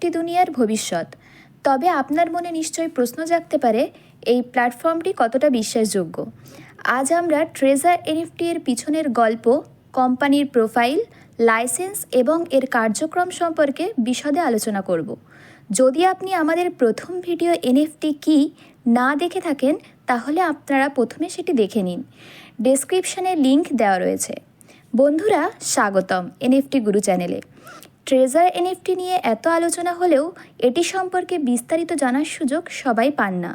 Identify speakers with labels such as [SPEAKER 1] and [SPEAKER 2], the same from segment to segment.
[SPEAKER 1] একটি দুনিয়ার ভবিষ্যৎ। তবে আপনার মনে নিশ্চয়ই প্রশ্ন জাগতে পারে, এই প্ল্যাটফর্মটি কতটা বিশ্বাসযোগ্য? আজ আমরা ট্রেজার এনএফটি এর পিছনের গল্প, কোম্পানির প্রোফাইল, লাইসেন্স এবং এর কার্যক্রম সম্পর্কে বিশদে আলোচনা করব। যদি আপনি আমাদের প্রথম ভিডিও এনএফটি কি না দেখে থাকেন, তাহলে আপনারা প্রথমে সেটি দেখে নিন। ডেসক্রিপশনে লিংক দেওয়া রয়েছে। বন্ধুরা, স্বাগতম এনএফটি গুরু চ্যানেলে। ট্রেজার এনএফটি নিয়ে এত আলোচনা হলেও এটি সম্পর্কে বিস্তারিত জানার সুযোগ সবাই পান না।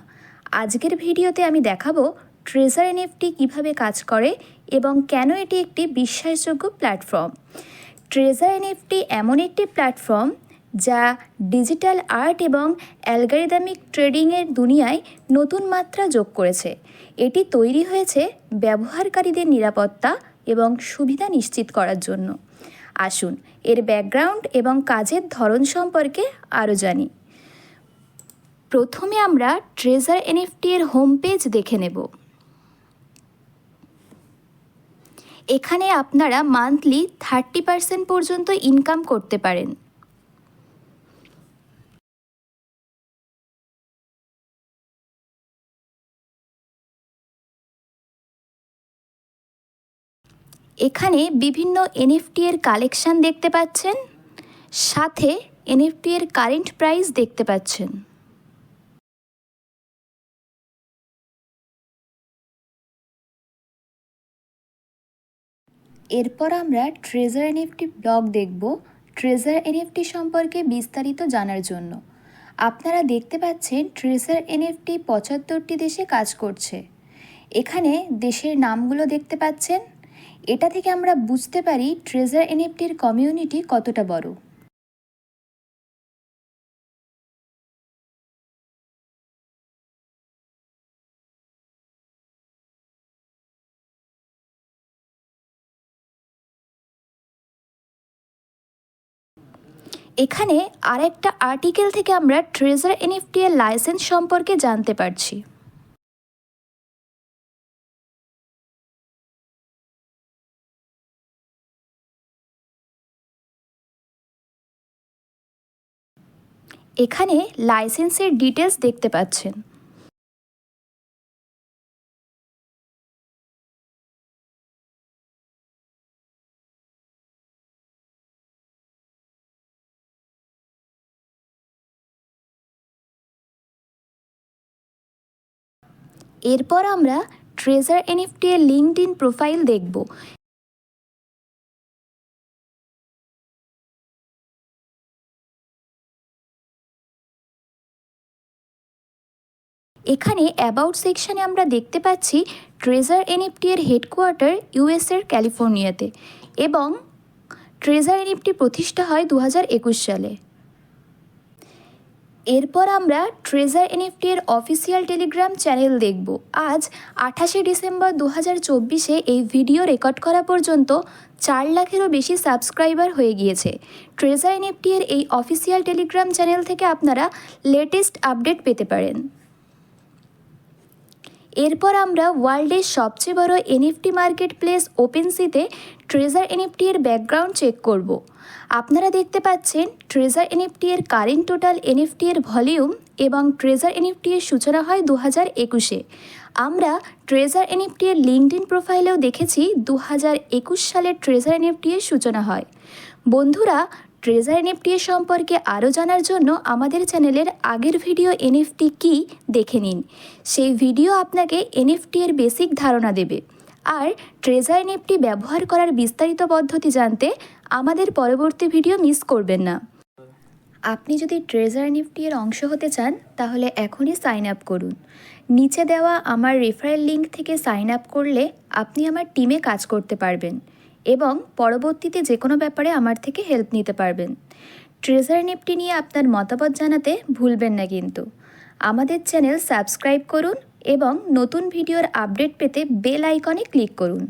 [SPEAKER 1] আজকের ভিডিওতে আমি দেখাবো ট্রেজার এনএফটি কীভাবে কাজ করে এবং কেন এটি একটি বিশ্বাসযোগ্য প্ল্যাটফর্ম ট্রেজার এনএফটি এমন একটি প্ল্যাটফর্ম যা ডিজিটাল আর্ট এবং অ্যালগারিদামিক ট্রেডিংয়ের দুনিয়ায় নতুন মাত্রা যোগ করেছে। এটি তৈরি হয়েছে ব্যবহারকারীদের নিরাপত্তা এবং সুবিধা নিশ্চিত করার জন্য। আসুন। এর ব্যাকগ্রাউন্ড এবং কাজের ধরন সম্পর্কে আরও জানি। প্রথমে আমরা ট্রেজার এনএফটি এর হোম পেজ দেখে নেব। এখানে আপনারা মান্থলি থার্টি পার্সেন্ট পর্যন্ত ইনকাম করতে পারেন। এখানে বিভিন্ন এনএফটি এর কালেকশন দেখতে পাচ্ছেন, সাথে এনএফটি এর কারেন্ট প্রাইস দেখতে পাচ্ছেন। এরপর আমরা ট্রেজার এনএফটি ব্লগ দেখব। ট্রেজার এনএফটি সম্পর্কে বিস্তারিত জানার জন্য। আপনারা দেখতে পাচ্ছেন ট্রেজার এনএফটি পঁচাত্তরটি দেশে কাজ করছে। এখানে দেশের নামগুলো দেখতে পাচ্ছেন। এটা থেকে আমরা বুঝতে পারি ট্রেজার এনএফটির কমিউনিটি কতটা বড়। এখানে আরেকটা আর্টিকেল থেকে আমরা ট্রেজার এনএফটি এর লাইসেন্স সম্পর্কে জানতে পারছি। এখানে লাইসেন্সের ডিটেলস দেখতে পাচ্ছেন। এরপর আমরা ট্রেজার এনএফটি এর লিঙ্কড ইন প্রোফাইল দেখব। এখানে অ্যাবাউট সেকশনে আমরা দেখতে পাচ্ছি ট্রেজার এনএফটি এর হেডকোয়ার্টার ইউএসের ক্যালিফোর্নিয়াতে এবং ট্রেজার এনএফটি প্রতিষ্ঠা হয় দু হাজার একুশ সালে। এরপর আমরা ট্রেজার এনএফটি এর অফিসিয়াল টেলিগ্রাম চ্যানেল দেখব। আজ আঠাশে ডিসেম্বর দু হাজার চব্বিশে এই ভিডিও রেকর্ড করা পর্যন্ত চার লাখেরও বেশি সাবস্ক্রাইবার হয়ে গিয়েছে। ট্রেজার এনএফটি এর এই অফিসিয়াল টেলিগ্রাম চ্যানেল থেকে আপনারা লেটেস্ট আপডেট পেতে পারেন। এরপর আমরা ওয়ার্ল্ডের সবচেয়ে বড় এনএফটি মার্কেট প্লেস ওপেনসিতে ট্রেজার এনএফটি এর ব্যাকগ্রাউন্ড চেক করব। আপনারা দেখতে পাচ্ছেন ট্রেজার এনএফটি এর কারেন্ট টোটাল এনএফটি এর ভলিউম এবং ট্রেজার এনএফটি এর সূচনা হয় দু হাজার একুশে। আমরা ট্রেজার এনএফটি এর লিঙ্কড ইন প্রোফাইলেও দেখেছি দু হাজার একুশ সালে ট্রেজার এনএফটি এর সূচনা হয়। বন্ধুরা ট্রেজার এনএফটি এর সম্পর্কে আরও জানার জন্য আমাদের চ্যানেলের আগের ভিডিও এনএফটি কি দেখে নিন। সেই ভিডিও আপনাকে এনএফটি এর বেসিক ধারণা দেবে। আর ট্রেজার এনএফটি ব্যবহার করার বিস্তারিত পদ্ধতি জানতে আমাদের পরবর্তী ভিডিও মিস করবেন না। আপনি যদি ট্রেজার নিফটি এর অংশ হতে চান, তাহলে এখনই সাইন আপ করুন। নিচে দেওয়া আমার রেফারেল লিঙ্ক থেকে সাইন আপ করলে আপনি আমার টিমে কাজ করতে পারবেন। এবং পরবর্তীতে যে কোনো ব্যাপারে আমার থেকে হেল্প নিতে পারবেন। ট্রেজার নিফটি নিয়ে আপনার মতামত জানাতে ভুলবেন না কিন্তু। আমাদের চ্যানেল সাবস্ক্রাইব করুন এবং নতুন ভিডিওর আপডেট পেতে বেল আইকনে ক্লিক করুন।